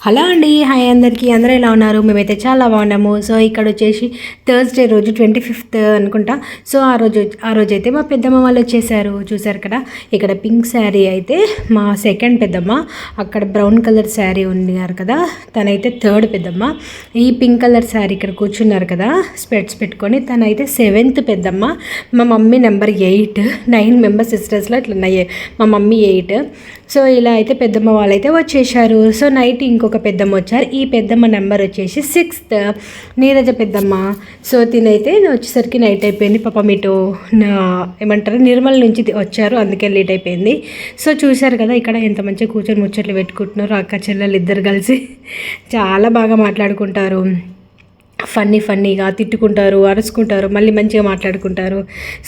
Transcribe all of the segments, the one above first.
Hello అండి hi అందరికీ. అందరూ ఎలా ఉన్నారు? మేమైతే చాలా బాగున్నాము. సో ఇక్కడ వచ్చేసి థర్స్డే రోజు ట్వంటీ ఫిఫ్త్ అనుకుంటా. సో ఆ రోజు ఆ రోజు అయితే మా పెద్దమ్మ వాళ్ళు వచ్చేసారు. చూసారు కదా? ఇక్కడ పింక్ శారీ అయితే మా సెకండ్ పెద్దమ్మ. అక్కడ బ్రౌన్ కలర్ శారీ ఉన్నారు కదా? తనైతే థర్డ్ పెద్దమ్మ. ఈ పింక్ కలర్ శారీ ఇక్కడ కూర్చున్నారు కదా? స్పెట్స్ పెట్టుకొని తనైతే సెవెంత్ పెద్దమ్మ. మా mummy number eight nine member సిస్టర్స్లో ఇట్లా ఉన్నాయి మా మమ్మీ ఎయిట్ సో ఇలా అయితే పెద్దమ్మ వాళ్ళైతే వచ్చేసారు. సో నైట్ ఇంకొక పెద్దమ్మ వచ్చారు. ఈ పెద్దమ్మ నెంబర్ వచ్చేసి సిక్స్త్ నీరజ పెద్దమ్మ. సో తినైతే వచ్చేసరికి నైట్ అయిపోయింది. పాపం ఇటు నా- ఏమంటారు నిర్మల్ నుంచి వచ్చారు. అందుకే లేట్ అయిపోయింది. సో చూశారు కదా ఇక్కడ ఎంత మంచిగా కూర్చొని ముచ్చట్లు పెట్టుకుంటున్నారు అక్క చెల్లెలు ఇద్దరు కలిసి. చాలా బాగా మాట్లాడుకుంటారు. ఫన్నీ ఫన్నీగా తిట్టుకుంటారు అరుచుకుంటారు మళ్ళీ మంచిగా మాట్లాడుకుంటారు.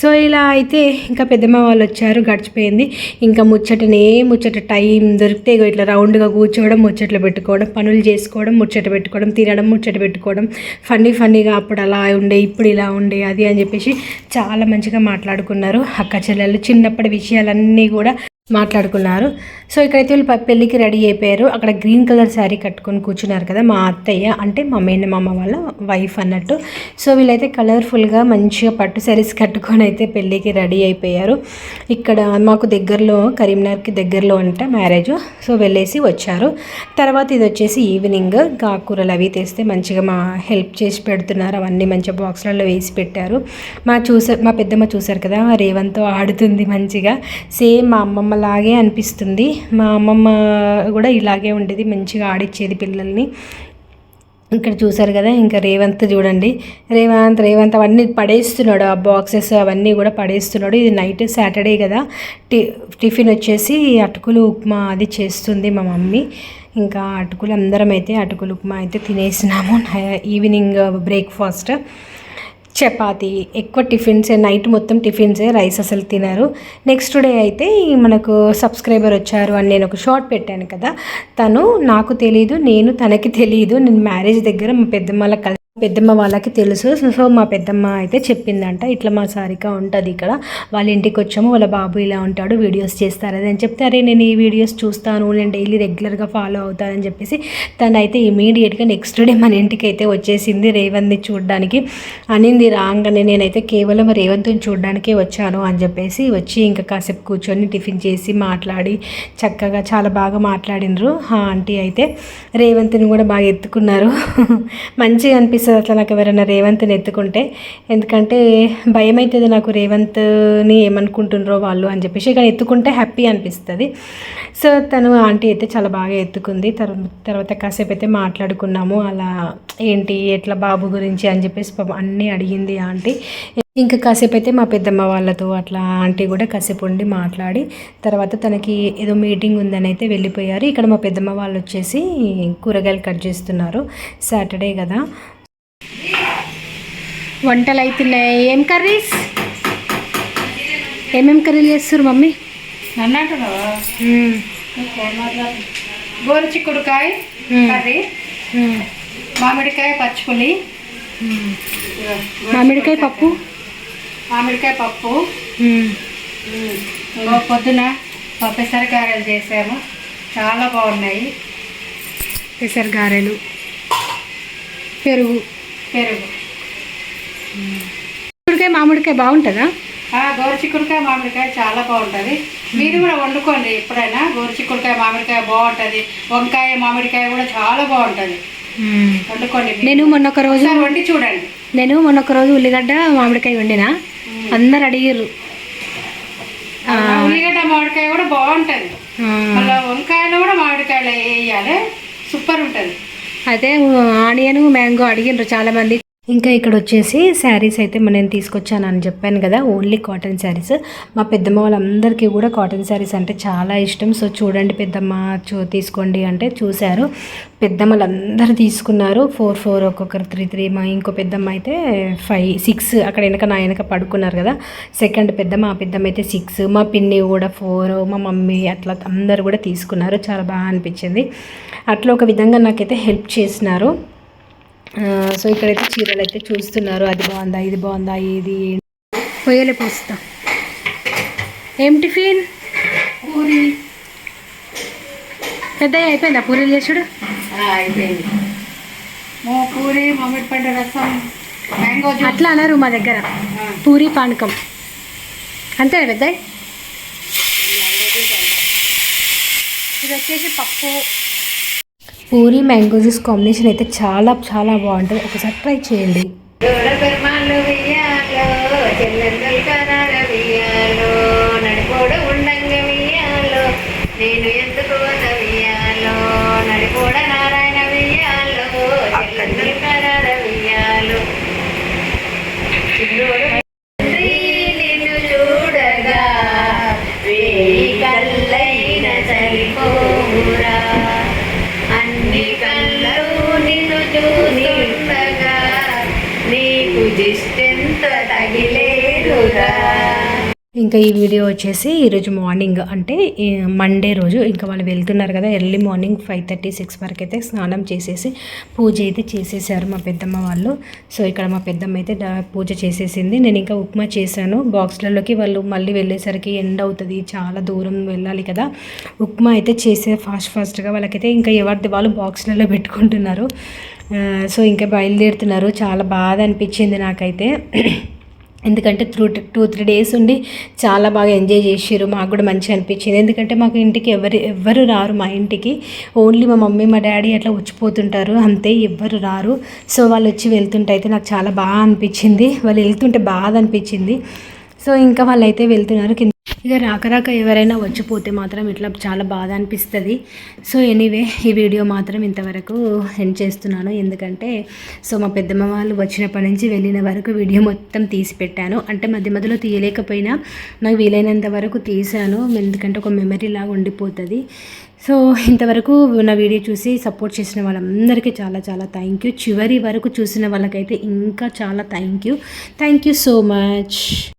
సో ఇలా అయితే ఇంకా పెద్దమ్మ వాళ్ళు వచ్చారు గడిచిపోయింది. ఇంకా ముచ్చటనే ముచ్చట టైం దొరికితే ఇట్లా రౌండ్గా కూర్చోవడం ముచ్చట్లు పెట్టుకోవడం పనులు చేసుకోవడం ముచ్చట పెట్టుకోవడం తినడం ముచ్చట పెట్టుకోవడం ఫన్నీ ఫన్నీగా అప్పుడు అలా ఉండే ఇప్పుడు ఇలా ఉండే అది అని చెప్పేసి చాలా మంచిగా మాట్లాడుకున్నారు అక్క చెల్లెలు చిన్నప్పటి విషయాలన్నీ కూడా మాట్లాడుకున్నారు. సో ఇక్కడైతే వీళ్ళు పెళ్ళికి రెడీ అయిపోయారు. అక్కడ గ్రీన్ కలర్ శారీ కట్టుకొని కూర్చున్నారు కదా మా అత్తయ్య అంటే మా మేనమామ వాళ్ళ వైఫ్ అన్నట్టు. సో వీళ్ళైతే కలర్ఫుల్గా మంచిగా పట్టు శారీస్ కట్టుకొని అయితే పెళ్ళికి రెడీ అయిపోయారు. ఇక్కడ మాకు దగ్గరలో కరీంనగర్కి దగ్గరలో అంట మ్యారేజ్. సో వెళ్ళేసి వచ్చారు. తర్వాత ఇది వచ్చేసి ఈవినింగ్. కాకూరలు అవి తెస్తే మంచిగా మా హెల్ప్ చేసి పెడుతున్నారు. అవన్నీ మంచిగా బాక్స్లలో వేసి పెట్టారు. మా చూసారు మా పెద్దమ్మ చూసారు కదా రేవంతో ఆడుతుంది మంచిగా. సేమ్ మా అమ్మమ్మ అమ్మలాగే అనిపిస్తుంది. మా అమ్మమ్మ కూడా ఇలాగే ఉండేది మంచిగా ఆడిచ్చేది పిల్లల్ని. ఇక్కడ చూసారు కదా ఇంకా రేవంత్ చూడండి. రేవంత్ రేవంత్ అవన్నీ పడేస్తున్నాడు. ఆ బాక్సెస్ అవన్నీ కూడా పడేస్తున్నాడు. ఇది నైట్ సాటర్డే కదా. టి టిఫిన్ వచ్చేసి అటుకులు ఉప్మా అది చేస్తుంది మా మమ్మీ. ఇంకా అటుకులు అందరం అయితే అటుకులు ఉప్మా అయితే తినేసినాము. Evening breakfast. చపాతి ఎక్కువ టిఫిన్సే నైట్ మొత్తం టిఫిన్సే రైస్ అసలు తినరు. నెక్స్ట్ డే అయితే మనకు సబ్స్క్రైబర్ వచ్చారు అని నేను ఒక షార్ట్ పెట్టాను కదా. తను నాకు తెలియదు నేను తనకి తెలియదు నేను మ్యారేజ్ దగ్గర మా పెద్దమ్మల కలిసి పెద్దమ్మ వాళ్ళకి తెలుసు. సో సో మా పెద్దమ్మ అయితే చెప్పిందంట ఇట్లా మా సారిక ఉంటుంది ఇక్కడ. వాళ్ళ ఇంటికి వచ్చాము వాళ్ళ బాబు ఇలా ఉంటాడు వీడియోస్ చేస్తారు అని చెప్తే అరే నేను ఈ వీడియోస్ చూస్తాను నేను డైలీ రెగ్యులర్గా ఫాలో అవుతానని చెప్పేసి తను అయితే ఇమీడియట్గా నెక్స్ట్ డే మన ఇంటికి అయితే వచ్చేసింది రేవంత్ని చూడడానికి. అనింది రాగానే నేనైతే కేవలం రేవంత్ని చూడడానికే వచ్చాను అని చెప్పేసి వచ్చి ఇంకా కాసేపు కూర్చొని టిఫిన్ చేసి మాట్లాడి చక్కగా చాలా బాగా మాట్లాడినరు ఆ ఆంటీ అయితే రేవంత్ని కూడా బాగా ఎత్తుకున్నారు. మంచిగా అనిపిస్తుంది. అట్లా నాకు ఎవరైనా రేవంత్ని ఎత్తుకుంటే ఎందుకంటే భయం అవుతుంది నాకు రేవంత్ని ఏమనుకుంటున్నారో వాళ్ళు అని చెప్పేసి కానీ ఎత్తుకుంటే హ్యాపీ అనిపిస్తుంది. సో తను ఆంటీ అయితే చాలా బాగా ఎత్తుకుంది. తర్వాత తర్వాత కాసేపు అయితే మాట్లాడుకున్నాము. అలా ఏంటి ఎట్లా బాబు గురించి అని చెప్పేసి అన్నీ అడిగింది ఆంటీ. ఇంకా కాసేపు అయితే మా పెద్దమ్మ వాళ్ళతో అట్లా ఆంటీ కూడా కాసేపు ఉండి మాట్లాడి తర్వాత తనకి ఏదో మీటింగ్ ఉందని అయితే వెళ్ళిపోయారు. ఇక్కడ మా పెద్దమ్మ వాళ్ళు వచ్చేసి కూరగాయలు కట్ చేస్తున్నారు. సాటర్డే కదా. వంటలు అవుతున్నాయి ఏం కర్రీస్? ఏమేం కర్రీలు చేస్తారు మమ్మీ? గోరు చిక్కుడుకాయ కర్రీ మామిడికాయ పచ్చిపులి మామిడికాయ పప్పు? మామిడికాయ పప్పు. పొద్దున పెసర గారెలు చేసాము. చాలా బాగున్నాయి. పెసర గారెలు. పెరుగు. పెరుగు. చిక్కుడుకాయ మామిడికాయ బాగుంటుందా? గోరు చిక్కుడుకాయ మామిడికాయ చాలా బాగుంటుంది. మీరు కూడా వండుకోండి ఎప్పుడైనా. గోరు చిక్కుడుకాయ మామిడికాయ బాగుంటుంది. వంకాయ మామిడికాయ కూడా చాలా బాగుంటుంది. వండుకోండి. నేను మొన్న ఒక రోజు వండి చూడండి. నేను మొన్న ఒక రోజు ఉల్లిగడ్డ మామిడికాయ వండిన. అందరు అడిగిర్రు. ఆ, ఉల్లిగడ్డ మామిడికాయ కూడా బాగుంటుంది. మళ్ళీ వంకాయలు కూడా మామిడికాయలు వేయాలి. సూపర్ ఉంటుంది. అయితే ఆనియన్ మ్యాంగో అడిగిర్రు చాలా మంది. ఇంకా ఇక్కడ వచ్చేసి శారీస్ అయితే నేను తీసుకొచ్చాను అని చెప్పాను కదా ఓన్లీ కాటన్ శారీస్. మా పెద్దమ్మ వాళ్ళందరికీ కూడా కాటన్ శారీస్ అంటే చాలా ఇష్టం. సో చూడండి పెద్దమ్మ చూ తీసుకోండి అంటే చూశారు. పెద్దమ్మలందరూ తీసుకున్నారు. ఫోర్ ఫోర్ ఒక్కొక్కరు త్రీ త్రీ మా ఇంకో పెద్దమ్మ అయితే ఫైవ్ సిక్స్ అక్కడ వెనక నా వెనక పడుకున్నారు కదా. సెకండ్ పెద్దమ్మ ఆ పెద్దమ్మ అయితే సిక్స్ మా పిన్ని కూడా ఫోర్ మా మమ్మీ అట్లా అందరు కూడా తీసుకున్నారు. చాలా బాగా అనిపించింది. అట్లా ఒక విధంగా నాకైతే హెల్ప్ చేసినారు. సో ఇక్కడైతే చీరలు అయితే చూస్తున్నారు. అది బాగుందా ఇది బాగుందా ఇది పొయ్యలే పోస్తా. ఏం టిఫిన్ పూరి. పెద్ద అయిపోయిందా పూరీలు చేసుడు అయిపోయింది. పూరి మామిడి పండు రసం మ్యాంగో జ్యూస్. అట్లా అన్నారు మా దగ్గర. పూరి పానకం. అంతే పెద్ద ఇది వచ్చేసి పప్పు. పూరి మ్యాంగో జ్యూస్ కాంబినేషన్ అయితే చాలా చాలా బాగుంటుంది. ఒకసారి ట్రై చేయండి. నారాయణ ಇಷ್ಟೆಂತ ತಗಿಲೇರುಗ ఇంకా ఈ వీడియో వచ్చేసి ఈరోజు మార్నింగ్ అంటే మండే రోజు ఇంకా వాళ్ళు వెళ్తున్నారు కదా early morning five thirty six వరకు అయితే స్నానం చేసేసి పూజ అయితే చేసేసారు మా పెద్దమ్మ వాళ్ళు. సో ఇక్కడ మా పెద్దమ్మ అయితే పూజ చేసేసింది. నేను ఇంకా ఉప్మా చేశాను. బాక్స్లలోకి వాళ్ళు మళ్ళీ వెళ్ళేసరికి ఎండ్ అవుతుంది చాలా దూరం వెళ్ళాలి కదా. ఉప్మా అయితే చేసే ఫాస్ట్ ఫాస్ట్గా వాళ్ళకైతే ఇంకా ఎవరిది వాళ్ళు బాక్స్లలో పెట్టుకుంటున్నారు. సో ఇంకా బయలుదేరుతున్నారు. చాలా బాధ అనిపించింది నాకైతే. ఎందుకంటే త్రూ టూ త్రీ డేస్ ఉండి చాలా బాగా ఎంజాయ్ చేసారు మాకు కూడా మంచిగా అనిపించింది. ఎందుకంటే మాకు ఇంటికి ఎవరు ఎవ్వరు రారు మా ఇంటికి. ఓన్లీ మా మమ్మీ మా డాడీ అట్లా వచ్చిపోతుంటారు అంతే ఎవ్వరు రారు. సో వాళ్ళు వచ్చి వెళ్తుంటే అయితే నాకు చాలా బాగా అనిపించింది. వాళ్ళు వెళ్తుంటే బాధ అనిపించింది. సో ఇంకా వాళ్ళు అయితే వెళ్తున్నారు. కింద ఇక రాక రాక ఎవరైనా వచ్చిపోతే మాత్రం ఇట్లా చాలా బాధ అనిపిస్తుంది. సో ఎనీవే ఈ వీడియో మాత్రం ఇంతవరకు ఎండ్ చేస్తున్నాను. ఎందుకంటే సో మా పెద్దమ్మ వాళ్ళు వచ్చినప్పటి నుంచి వెళ్ళిన వరకు వీడియో మొత్తం తీసి పెట్టాను అంటే మధ్య మధ్యలో తీయలేకపోయినా నాకు వీలైనంత వరకు తీసాను ఎందుకంటే ఒక మెమరీ లాగా ఉండిపోతుంది. సో ఇంతవరకు నా వీడియో చూసి సపోర్ట్ చేసిన వాళ్ళందరికీ చాలా చాలా థ్యాంక్ యూ చివరి వరకు చూసిన వాళ్ళకైతే ఇంకా చాలా thank you thank you so much